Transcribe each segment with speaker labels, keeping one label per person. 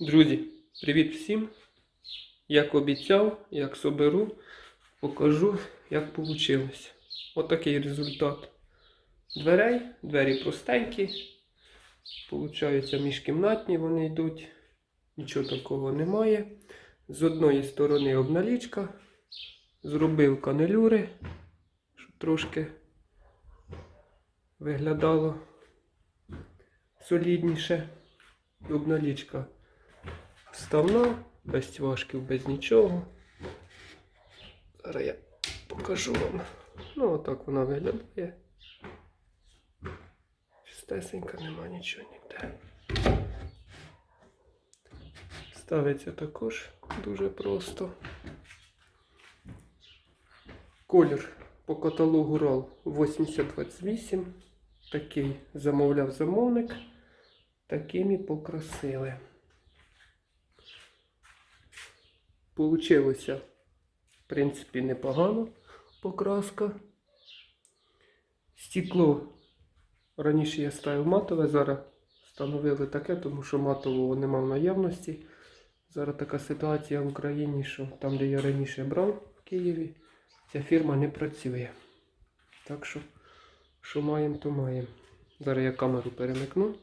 Speaker 1: Друзі, привіт всім! Як обіцяв, як соберу, покажу, як вийшло. Отакий результат дверей. Двері простенькі. Получаються міжкімнатні вони йдуть. Нічого такого немає. З одної сторони обналічка. Зробив канелюри, щоб трошки виглядало солідніше. Обналічка вставна, без цвашків, без нічого. Зараз я покажу вам. Ну, отак вона виглядає. Чистесенька, нема нічого ніде. Ставиться також дуже просто. Колір по каталогу RAL 8028. Такий замовляв замовник. Таким і покрасили. Получилося, в принципі, непогано покраска. Стекло раніше я ставив матове, зараз встановили таке, тому що матового нема в наявності. Зараз така ситуація в Україні, що там, де я раніше брав в Києві, ця фірма не працює. Так що, що маємо, то маємо. Зараз я камеру перемикну.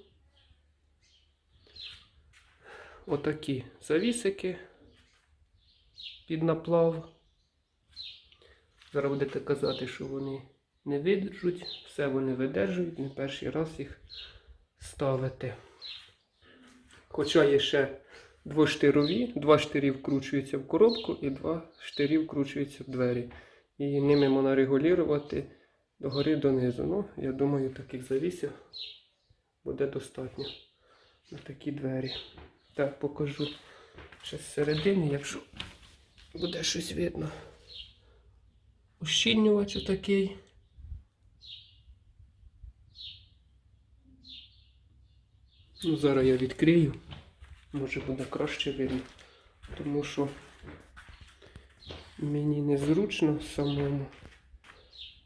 Speaker 1: Отакі завісики під наплав. Зараз будете казати, що вони не видержуть, все вони видержують, не перший раз їх ставити. Хоча є ще двоштирові, два штирі вкручуються в коробку і два штирі вкручуються в двері. І ними можна регулювати догори донизу. Ну, я думаю, таких завісів буде достатньо на такі двері. Так, покажу ще зсередини, якщо буде щось видно. Ущільнювач отакий. Ну, зараз я відкрию. Може буде краще видно. Тому що мені незручно самому.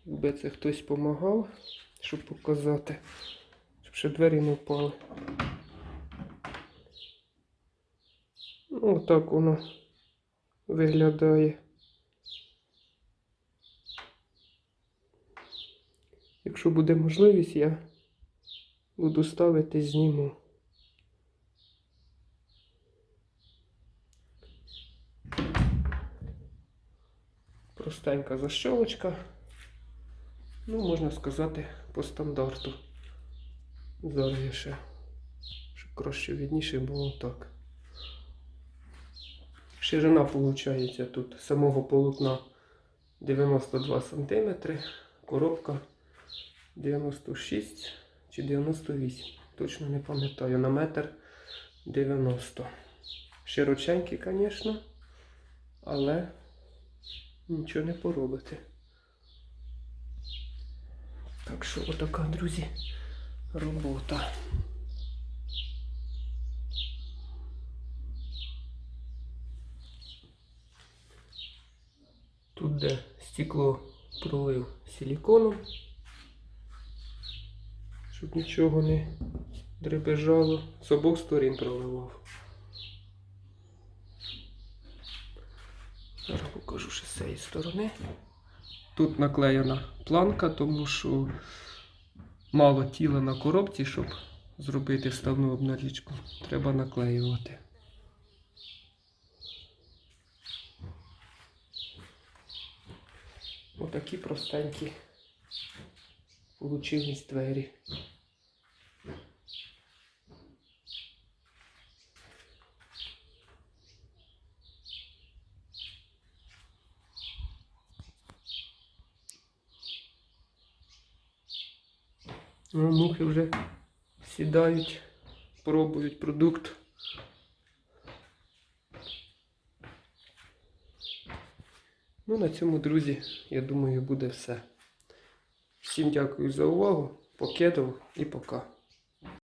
Speaker 1: Якби це хтось допомагав, щоб показати, щоб ще двері не впали. Ну, отак воно виглядає. Якщо буде можливість, я буду ставити зніму. Простенька защолочка. Ну, можна сказати, по стандарту. Зараз я ще, щоб краще відніше було так. Ширина виходить тут самого полотна 92 см, коробка 96 чи 98. Точно не пам'ятаю, на метр 90. Широченький, звісно, але нічого не поробити. Так що отака, друзі, робота. Тут де стекло пролив силіконом, щоб нічого не дребежало. З обох сторін проливав. Зараз покажу ще з цієї сторони. Тут наклеєна планка, тому що мало тіла на коробці, щоб зробити вставну обналічку. Треба наклеювати. Отакі простенькі получились двері. Ну, мухи вже сідають, пробують продукт. Ну, на цьому, друзі, я думаю, буде все. Всім дякую за увагу. Покидав і пока.